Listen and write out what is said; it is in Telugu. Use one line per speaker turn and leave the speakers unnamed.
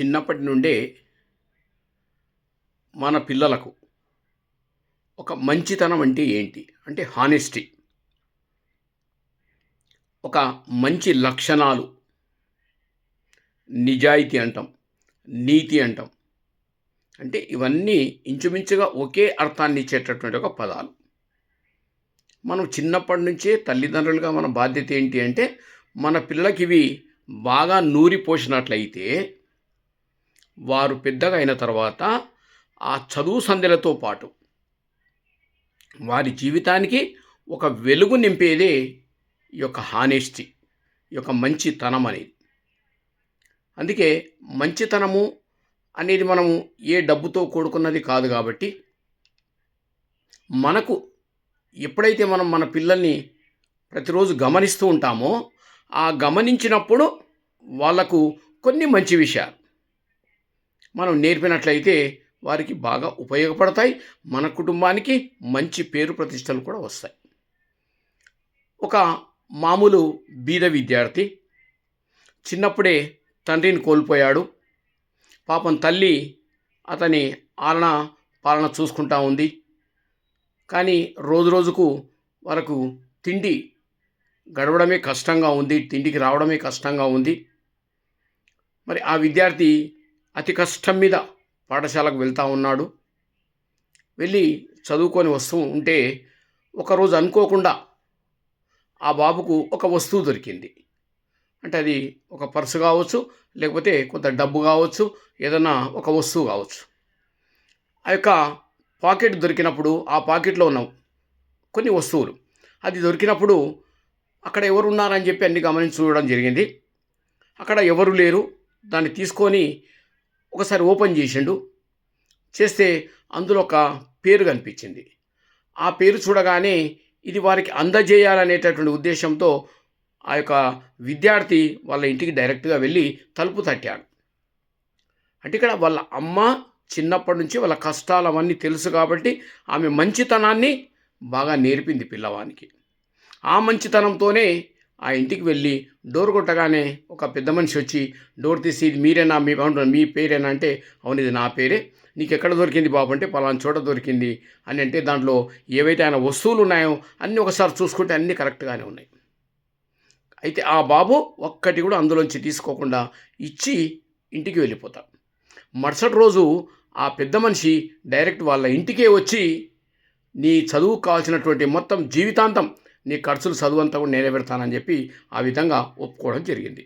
చిన్నప్పటి నుండే మన పిల్లలకు ఒక మంచితనం అంటే ఏంటి? అంటే హానెస్టీ ఒక మంచి లక్షణాలు నిజాయితీ అంటాం నీతి అంటాం. అంటే ఇవన్నీ ఇంచుమించుగా ఒకే అర్థాన్ని ఇచ్చేటటువంటి ఒక పదాలు. మనం చిన్నప్పటి నుంచే తల్లిదండ్రులుగా మన బాధ్యత ఏంటి అంటే మన పిల్లలకి ఇవి బాగా నూరి పోసినట్లయితే వారు పెద్దగా అయిన తర్వాత ఆ చదువు సంధ్యలతో పాటు వారి జీవితానికి ఒక వెలుగు నింపేదే ఈ యొక్క హానెస్టీ ఈ యొక్క మంచితనం అనేది అందుకే మంచితనము అనేది మనము ఏ డబ్బుతో కూడుకున్నది కాదు కాబట్టి మనకు ఎప్పుడైతే మనం మన పిల్లల్ని ప్రతిరోజు గమనిస్తూ ఉంటామో ఆ గమనించినప్పుడు వాళ్ళకు కొన్ని మంచి విషయాలు. మనం నేర్పినట్లయితే వారికి బాగా ఉపయోగపడతాయి. మన కుటుంబానికి మంచి పేరు ప్రతిష్టలు కూడా వస్తాయి. ఒక మామూలు బీద విద్యార్థి చిన్నప్పుడే తండ్రిని కోల్పోయాడు. పాపం తల్లి అతని ఆలన పాలన చూసుకుంటా ఉంది. కానీ రోజు రోజుకు వరకు తిండి గడవడమే కష్టంగా ఉంది తిండికి రావడమే కష్టంగా ఉంది. మరి ఆ విద్యార్థి అతి కష్టం మీద పాఠశాలకు వెళ్తూ ఉన్నాడు. వెళ్ళి చదువుకొని వస్తూ ఉంటే ఒకరోజు అనుకోకుండా ఆ బాబుకు ఒక వస్తువు దొరికింది. అంటే అది ఒక పర్సు కావచ్చు లేకపోతే కొంత డబ్బు కావచ్చు ఏదైనా ఒక వస్తువు కావచ్చు. ఆ యొక్క పాకెట్ దొరికినప్పుడు ఆ పాకెట్లో ఉన్న కొన్ని వస్తువులు అది దొరికినప్పుడు అక్కడ ఎవరు ఉన్నారని చెప్పి అన్ని గమనించి చూడడం జరిగింది. అక్కడ ఎవరు లేరు దాన్ని తీసుకొని ఒకసారి ఓపెన్ చేసిండు. చేస్తే అందులో ఒక పేరు కనిపించింది. ఆ పేరు చూడగానే ఇది వారికి అందజేయాలనేటటువంటి ఉద్దేశంతో ఆ యొక్క విద్యార్థి వాళ్ళ ఇంటికి డైరెక్ట్గా వెళ్ళి తలుపు తట్టాడు. అంటే ఇక్కడ వాళ్ళ అమ్మ చిన్నప్పటి నుంచి వాళ్ళ కష్టాలు అవన్నీ తెలుసు కాబట్టి ఆమె మంచితనాన్ని బాగా నేర్పింది పిల్లవానికి. ఆ మంచితనంతోనే ఆ ఇంటికి వెళ్ళి డోర్ కొట్టగానే ఒక పెద్ద మనిషి వచ్చి డోర్ తీసి ఇది మీరేనా? మీ మీ పేరేనా? అంటే అవును ఇది నా పేరే. నీకు ఎక్కడ దొరికింది బాబు? అంటే పలానా చోట దొరికింది. అని అంటే దాంట్లో ఏవైతే ఆయన వస్తువులు ఉన్నాయో అన్నీ ఒకసారి చూసుకుంటే అన్నీ కరెక్ట్గానే ఉన్నాయి. అయితే ఆ బాబు ఒక్కటి కూడా అందులోంచి తీసుకోకుండా ఇచ్చి ఇంటికి వెళ్ళిపోతాడు మరుసటి రోజు ఆ పెద్ద మనిషి డైరెక్ట్ వాళ్ళ ఇంటికే వచ్చి నీ చదువుకు కావాల్సినటువంటి మొత్తం జీవితాంతం నీ ఖర్చులు చదువు అంతా కూడా నేనే పెడతానని చెప్పి ఆ విధంగా ఒప్పుకోవడం జరిగింది.